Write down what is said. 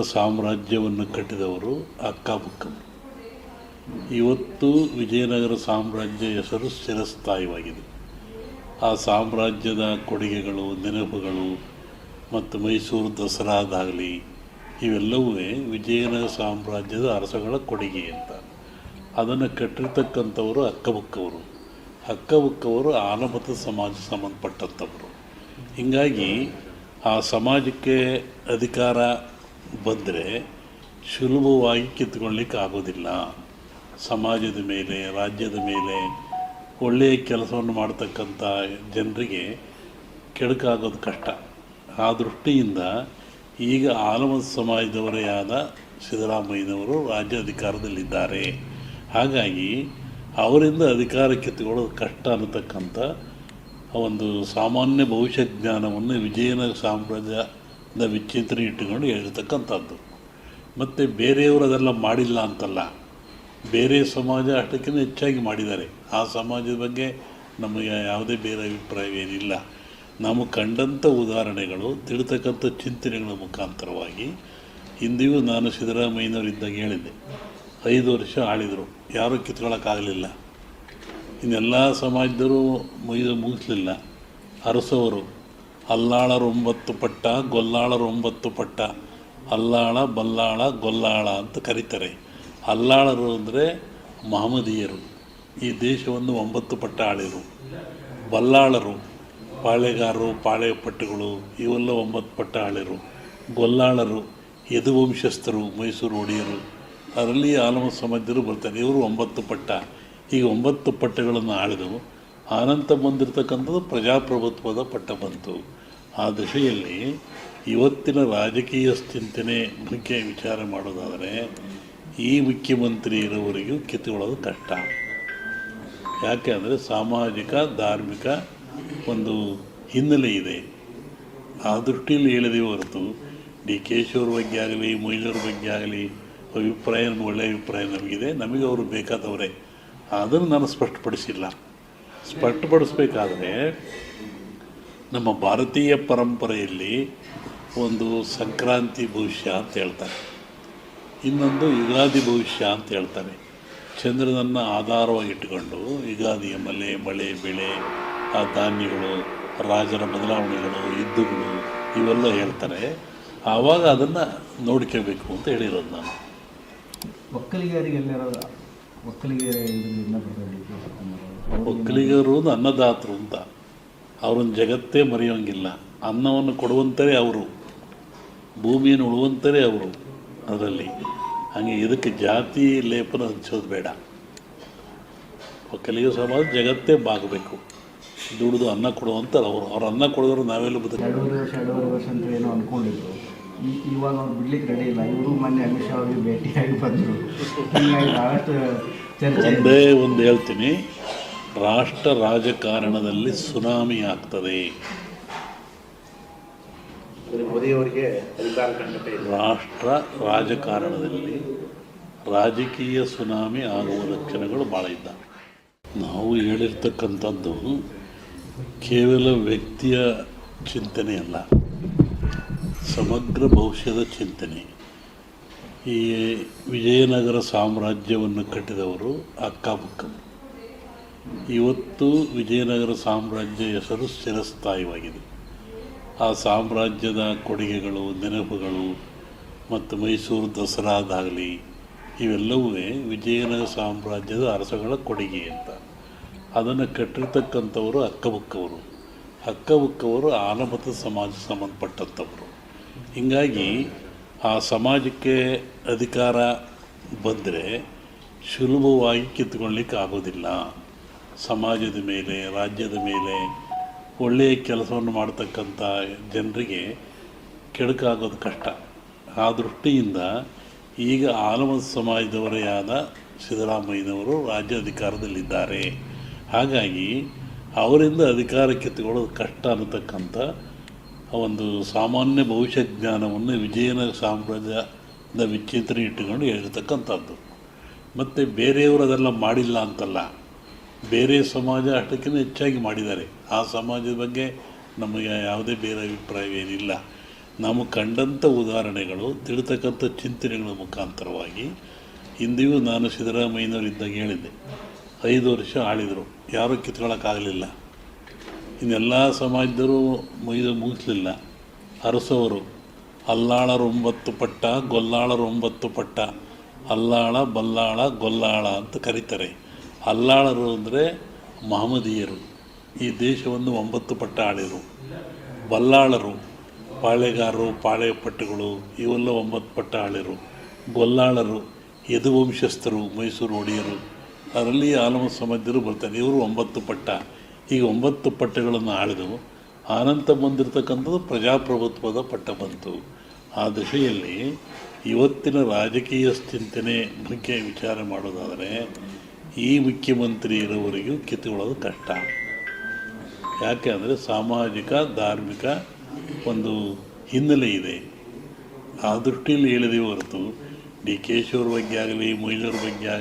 ಸಾಮ್ರಾಜ್ಯವನ್ನು ಕಟ್ಟಿದವರು ಅಕ್ಕಬುಕ್ಕರು ಇವತ್ತು ವಿಜಯನಗರ ಸಾಮ್ರಾಜ್ಯ ಹೆಸರು ಸ್ಥಿರಸ್ಥಾಯವಾಗಿದೆ. ಆ ಸಾಮ್ರಾಜ್ಯದ ಕೊಡುಗೆಗಳು, ನೆನಪುಗಳು ಮತ್ತು ಮೈಸೂರು ದಸರಾದಾಗಲಿ ಇವೆಲ್ಲವೂ ವಿಜಯನಗರ ಸಾಮ್ರಾಜ್ಯದ ಅರಸಗಳ ಕೊಡುಗೆ ಅಂತ. ಅದನ್ನು ಕಟ್ಟಿರ್ತಕ್ಕಂಥವರು ಅಕ್ಕಬುಕ್ಕವರು ಅಕ್ಕಬುಕ್ಕವರು ಆಲಮತ ಸಮಾಜ ಸಂಬಂಧಪಟ್ಟಂಥವರು. ಹೀಗಾಗಿ ಆ ಸಮಾಜಕ್ಕೆ ಅಧಿಕಾರ ಬಂದರೆ ಸುಲಭವಾಗಿ ಕಿತ್ಕೊಳ್ಳಿಕ್ಕೆ ಆಗೋದಿಲ್ಲ. ಸಮಾಜದ ಮೇಲೆ, ರಾಜ್ಯದ ಮೇಲೆ ಒಳ್ಳೆಯ ಕೆಲಸವನ್ನು ಮಾಡ್ತಕ್ಕಂಥ ಜನರಿಗೆ ಕೆಡುಕಾಗೋದು ಕಷ್ಟ. ಆ ದೃಷ್ಟಿಯಿಂದ ಈಗ ಆಲಮದ ಸಮಾಜದವರೇ ಆದ ಸಿದ್ದರಾಮಯ್ಯನವರು ರಾಜ್ಯ ಅಧಿಕಾರದಲ್ಲಿದ್ದಾರೆ ಹಾಗಾಗಿ ಅವರಿಂದ ಅಧಿಕಾರ ಕಿತ್ತುಕೊಳ್ಳೋದು ಕಷ್ಟ ಅನ್ನತಕ್ಕಂಥ ಒಂದು ಸಾಮಾನ್ಯ ಭವಿಷ್ಯ ಜ್ಞಾನವನ್ನು ವಿಜಯನಗರ ಸಾಮ್ರಾಜ್ಯದ ವಿಚಿತ್ರ ಇಟ್ಟುಕೊಂಡು ಹೇಳಿರ್ತಕ್ಕಂಥದ್ದು. ಮತ್ತು ಬೇರೆಯವರು ಅದೆಲ್ಲ ಮಾಡಿಲ್ಲ ಅಂತಲ್ಲ, ಬೇರೆ ಸಮಾಜ ಅಷ್ಟಕ್ಕಿಂತ ಹೆಚ್ಚಾಗಿ ಮಾಡಿದ್ದಾರೆ. ಆ ಸಮಾಜದ ಬಗ್ಗೆ ನಮಗೆ ಯಾವುದೇ ಬೇರೆ ಅಭಿಪ್ರಾಯವೇನಿಲ್ಲ ನಾವು ಕಂಡಂಥ ಉದಾಹರಣೆಗಳು, ತಿಳಿತಕ್ಕಂಥ ಚಿಂತನೆಗಳ ಮುಖಾಂತರವಾಗಿ ಇಂದಿಗೂ ನಾನು ಸಿದ್ದರಾಮಯ್ಯನವರಿದ್ದಾಗ ಹೇಳಿದ್ದೆ. ಐದು ವರ್ಷ ಆಳಿದರು, ಯಾರೂ ಕಿತ್ಕೊಳ್ಳೋಕ್ಕಾಗಲಿಲ್ಲ ಇನ್ನೆಲ್ಲ ಸಮಾಜದವರು ಮುಗಿದು ಮುಗಿಸ್ಲಿಲ್ಲ. ಅರಸವರು ಅಲ್ಲಾಳರು ಒಂಬತ್ತು ಪಟ್ಟ ಗೊಲ್ಲಾಳರು ಒಂಬತ್ತು ಪಟ್ಟ, ಅಲ್ಲಾಳ, ಬಲ್ಲಾಳ, ಗೊಲ್ಲಾಳ ಅಂತ ಕರೀತಾರೆ. ಅಲ್ಲಾಳರು ಅಂದರೆ ಮಹಮದೀಯರು. ಈ ದೇಶವನ್ನು ಒಂಬತ್ತು ಪಟ್ಟ ಆಳಿರು. ಬಲ್ಲಾಳರು, ಪಾಳೆಗಾರರು ಪಾಳೆ ಪಟ್ಟುಗಳು ಇವೆಲ್ಲ ಒಂಬತ್ತು ಪಟ್ಟ ಆಳಿರು. ಗೊಲ್ಲಾಳರು, ಯದುವಂಶಸ್ಥರು, ಮೈಸೂರು ಒಡೆಯರು. ಅದರಲ್ಲಿ ಆಲಮ ಸಮಾಜರು ಬರ್ತಾರೆ. ಇವರು ಒಂಬತ್ತು ಪಟ್ಟ. ಈಗ ಒಂಬತ್ತು ಪಟ್ಟಗಳನ್ನು ಆಳಿದು ಆನಂತ ಬಂದಿರತಕ್ಕಂಥದ್ದು ಪ್ರಜಾಪ್ರಭುತ್ವದ ಪಟ್ಟ ಬಂತು. ಆ ದಿಶೆಯಲ್ಲಿ ಇವತ್ತಿನ ರಾಜಕೀಯ ಚಿಂತನೆ ಬಗ್ಗೆ ವಿಚಾರ ಮಾಡೋದಾದರೆ, ಈ ಮುಖ್ಯಮಂತ್ರಿ ಇರೋವರೆಗೂ ಕಿತ್ತುಕೊಳ್ಳೋದು ಕಷ್ಟ. ಯಾಕೆ ಅಂದರೆ ಸಾಮಾಜಿಕ, ಧಾರ್ಮಿಕ ಒಂದು ಹಿನ್ನೆಲೆ ಇದೆ. ಆ ದೃಷ್ಟಿಯಲ್ಲಿ ಹೇಳಿದೆ ಹೊರತು, ಡಿ ಕೆ ಬಗ್ಗೆ ಆಗಲಿ ಮೊಯ್ಲವ್ರ ಬಗ್ಗೆ ಆಗಲಿ, ಅಭಿಪ್ರಾಯ ಒಳ್ಳೆಯ ಅಭಿಪ್ರಾಯ ನಮಗಿದೆ. ನಮಗೆ ಅವರು ಬೇಕಾದವರೇ. ಅದನ್ನು ನಾನು ಸ್ಪಷ್ಟಪಡಿಸಿಲ್ಲ. ಸ್ಪಷ್ಟಪಡಿಸ್ಬೇಕಾದ್ರೆ ನಮ್ಮ ಭಾರತೀಯ ಪರಂಪರೆಯಲ್ಲಿ ಒಂದು ಸಂಕ್ರಾಂತಿ ಭವಿಷ್ಯ ಅಂತ ಹೇಳ್ತಾರೆ. ಇನ್ನೊಂದು ಯುಗಾದಿ ಭವಿಷ್ಯ ಅಂತ ಹೇಳ್ತಾರೆ. ಚಂದ್ರನನ್ನು ಆಧಾರವಾಗಿ ಇಟ್ಟುಕೊಂಡು ಯುಗಾದಿಯ ಮಲೆ, ಮಳೆ, ಬೆಳೆ, ಆ ಧಾನ್ಯಗಳು, ರಾಜರ ಬದಲಾವಣೆಗಳು, ಯುದ್ಧಗಳು ಇವೆಲ್ಲ ಹೇಳ್ತಾರೆ. ಆವಾಗ ಅದನ್ನು ನೋಡ್ಕೋಬೇಕು ಅಂತ ಹೇಳಿರೋದು ನಾನು. ಒಕ್ಕಲಿಗರಿಗೆಲ್ಲರ ಒಕ್ಕಲಿಗರ ಇದರಿಂದ ಒಕ್ಕಲಿಗರು ಅನ್ನದಾತರು ಅಂತ. ಅವ್ರನ್ನ ಜಗತ್ತೇ ಮರೆಯೋಂಗಿಲ್ಲ. ಅನ್ನವನ್ನು ಕೊಡುವಂಥರೇ ಅವರು. ಭೂಮಿಯನ್ನು ಉಳುವಂಥರೇ ಅವರು ಅದರಲ್ಲಿ. ಹಾಗೆ ಇದಕ್ಕೆ ಜಾತಿ ಲೇಪನ ಹಂಚೋದು ಬೇಡ. ಒಕ್ಕಲಿಗ ಸಮಾಜ ಜಗತ್ತೇ ಬಾಗಬೇಕು. ದುಡಿದು ಅನ್ನ ಕೊಡುವಂತಾರೆ ಅವರು. ಅವ್ರು ಅನ್ನ ಕೊಡೋರು ನಾವೆಲ್ಲ ಬದುಕ ಎರಡು ವರ್ಷ ಎರಡೂವರೆ ವರ್ಷ ಅಂತ ಏನೋ ಅಂದ್ಕೊಂಡಿದ್ರು ಇವಾಗ ಅವ್ರು ಬಿಡ್ಲಿಕ್ಕೆ ರೆಡಿ ಇಲ್ಲ. ಇವರು ಮೊನ್ನೆ ಅಮಿತ್ ಶಾ ಅವರಿಗೆ ಭೇಟಿಯಾಗಿ ಬಂದರು. ಭಾಳಷ್ಟು ಒಂದೇ ಒಂದು ಹೇಳ್ತೀನಿ. ರಾಷ್ಟ್ರ ರಾಜಕಾರಣದಲ್ಲಿ ಸುನಾಮಿ ಆಗ್ತದೆ. ರಾಷ್ಟ್ರ ರಾಜಕಾರಣದಲ್ಲಿ ರಾಜಕೀಯ ಸುನಾಮಿ ಆಗುವ ಲಕ್ಷಣಗಳು ಭಾಳ ಇದ್ದಾವೆ. ನಾವು ಹೇಳಿರ್ತಕ್ಕಂಥದ್ದು ಕೇವಲ ವ್ಯಕ್ತಿಯ ಚಿಂತನೆ ಅಲ್ಲ ಸಮಗ್ರ ಭವಿಷ್ಯದ ಚಿಂತನೆ. ಈ ವಿಜಯನಗರ ಸಾಮ್ರಾಜ್ಯವನ್ನು ಕಟ್ಟಿದವರು ಅಕ್ಕಬುಕ್ಕರು ಇವತ್ತು ವಿಜಯನಗರ ಸಾಮ್ರಾಜ್ಯ ಹೆಸರು ಚಿರಸ್ಥಾಯಿವಾಗಿದೆ ಆ ಸಾಮ್ರಾಜ್ಯದ ಕೊಡುಗೆಗಳು, ನೆನಪುಗಳು ಮತ್ತು ಮೈಸೂರು ದಸರಾದಾಗಲಿ ಇವೆಲ್ಲವೂ ವಿಜಯನಗರ ಸಾಮ್ರಾಜ್ಯದ ಅರಸಗಳ ಕೊಡುಗೆ ಅಂತ. ಅದನ್ನು ಕಟ್ಟಿರ್ತಕ್ಕಂಥವರು ಅಕ್ಕಬುಕ್ಕವರು ಅಕ್ಕಬುಕ್ಕವರು ಆಲಮತ ಸಮಾಜ ಸಂಬಂಧಪಟ್ಟಂಥವರು. ಹೀಗಾಗಿ ಆ ಸಮಾಜಕ್ಕೆ ಅಧಿಕಾರ ಬಂದರೆ ಸುಲಭವಾಗಿ ಕಿತ್ಕೊಳ್ಳಿಕ್ಕೆ ಆಗೋದಿಲ್ಲ ಸಮಾಜದ ಮೇಲೆ, ರಾಜ್ಯದ ಮೇಲೆ ಒಳ್ಳೆಯ ಕೆಲಸವನ್ನು ಮಾಡ್ತಕ್ಕಂಥ ಜನರಿಗೆ ಕೆಡುಕಾಗೋದು ಕಷ್ಟ. ಆ ದೃಷ್ಟಿಯಿಂದ ಈಗ ಆಲಮದ ಸಮಾಜದವರೇ ಆದ ಸಿದ್ದರಾಮಯ್ಯನವರು ರಾಜ್ಯ ಅಧಿಕಾರದಲ್ಲಿದ್ದಾರೆ ಹಾಗಾಗಿ ಅವರಿಂದ ಅಧಿಕಾರ ಕಿತ್ತುಕೊಳ್ಳೋದು ಕಷ್ಟ ಅನ್ನತಕ್ಕಂಥ ಒಂದು ಸಾಮಾನ್ಯ ಭವಿಷ್ಯ ಜ್ಞಾನವನ್ನು ವಿಜಯನಗರ ಸಾಮ್ರಾಜ್ಯದ ವಿಚಿತ್ರ ಇಟ್ಟುಕೊಂಡು ಹೇಳಿರ್ತಕ್ಕಂಥದ್ದು. ಮತ್ತು ಬೇರೆಯವರು ಅದೆಲ್ಲ ಮಾಡಿಲ್ಲ ಅಂತಲ್ಲ. ಬೇರೆ ಸಮಾಜ ಅಷ್ಟಕ್ಕಿಂತ ಹೆಚ್ಚಾಗಿ ಮಾಡಿದ್ದಾರೆ. ಆ ಸಮಾಜದ ಬಗ್ಗೆ ನಮಗೆ ಯಾವುದೇ ಬೇರೆ ಅಭಿಪ್ರಾಯವೇನಿಲ್ಲ ನಾವು ಕಂಡಂಥ ಉದಾಹರಣೆಗಳು, ತಿಳಿತಕ್ಕಂಥ ಚಿಂತನೆಗಳ ಮುಖಾಂತರವಾಗಿ ಇಂದಿಗೂ ನಾನು ಸಿದ್ದರಾಮಯ್ಯನವರಿದ್ದಾಗ ಹೇಳಿದ್ದೆ. ಐದು ವರ್ಷ ಆಳಿದರು. ಯಾರೂ ಕಿತ್ಕೊಳ್ಳೋಕ್ಕಾಗಲಿಲ್ಲ ಇನ್ನೆಲ್ಲ ಸಮಾಜದವರು ಮುಗಿದು ಮುಗಿಸ್ಲಿಲ್ಲ. ಅರಸವರು, ಅಲ್ಲಾಳರು ಒಂಬತ್ತು ಪಟ್ಟ, ಗೊಲ್ಲಾಳರು ಒಂಬತ್ತು ಪಟ್ಟ, ಅಲ್ಲಾಳ, ಬಲ್ಲಾಳ, ಗೊಲ್ಲಾಳ ಅಂತ ಕರೀತಾರೆ. ಅಲ್ಲಾಳರು ಅಂದರೆ ಮಹಮದೀಯರು ಈ ದೇಶವನ್ನು ಒಂಬತ್ತು ಪಟ್ಟ ಆಳಿದರು ಬಲ್ಲಾಳರು, ಪಾಳೆಗಾರರು, ಪಾಳೆಪಟ್ಟುಗಳು, ಇವೆಲ್ಲ ಒಂಬತ್ತು ಪಟ್ಟ ಆಳಿರು ಗೊಲ್ಲಾಳರು, ಯದುವಂಶಸ್ಥರು, ಮೈಸೂರು ಒಡೆಯರು. ಅದರಲ್ಲಿ ಆಲಮ ಸಮಾಜರು ಬರ್ತಾರೆ. ಇವರು ಒಂಬತ್ತು ಪಟ್ಟ. ಈಗ ಒಂಬತ್ತು ಪಟ್ಟಗಳನ್ನು ಆಳಿದವು. ಆನಂತ ಬಂದಿರತಕ್ಕಂಥದ್ದು ಪ್ರಜಾಪ್ರಭುತ್ವದ ಪಟ್ಟ ಬಂತು. ಆ ದಿಶೆಯಲ್ಲಿ ಇವತ್ತಿನ ರಾಜಕೀಯ ಚಿಂತನೆ ಬಗ್ಗೆ ವಿಚಾರ ಮಾಡೋದಾದರೆ ಈ ಮುಖ್ಯಮಂತ್ರಿ ಇರೋವರೆಗೂ ಕಿತ್ತುಕೊಳ್ಳೋದು ಕಷ್ಟ. ಯಾಕೆ ಅಂದರೆ ಸಾಮಾಜಿಕ, ಧಾರ್ಮಿಕ ಒಂದು ಹಿನ್ನೆಲೆ ಇದೆ. ಆ ದೃಷ್ಟಿಯಲ್ಲಿ ಹೇಳಿದೆ ಹೊರತು ಡಿ ಕೆ ಶಿವ್ರ ಬಗ್ಗೆ ಆಗಲಿ ಮೊಯ್ಲಿಯವ್ರ ಬಗ್ಗೆ ಆಗಲಿ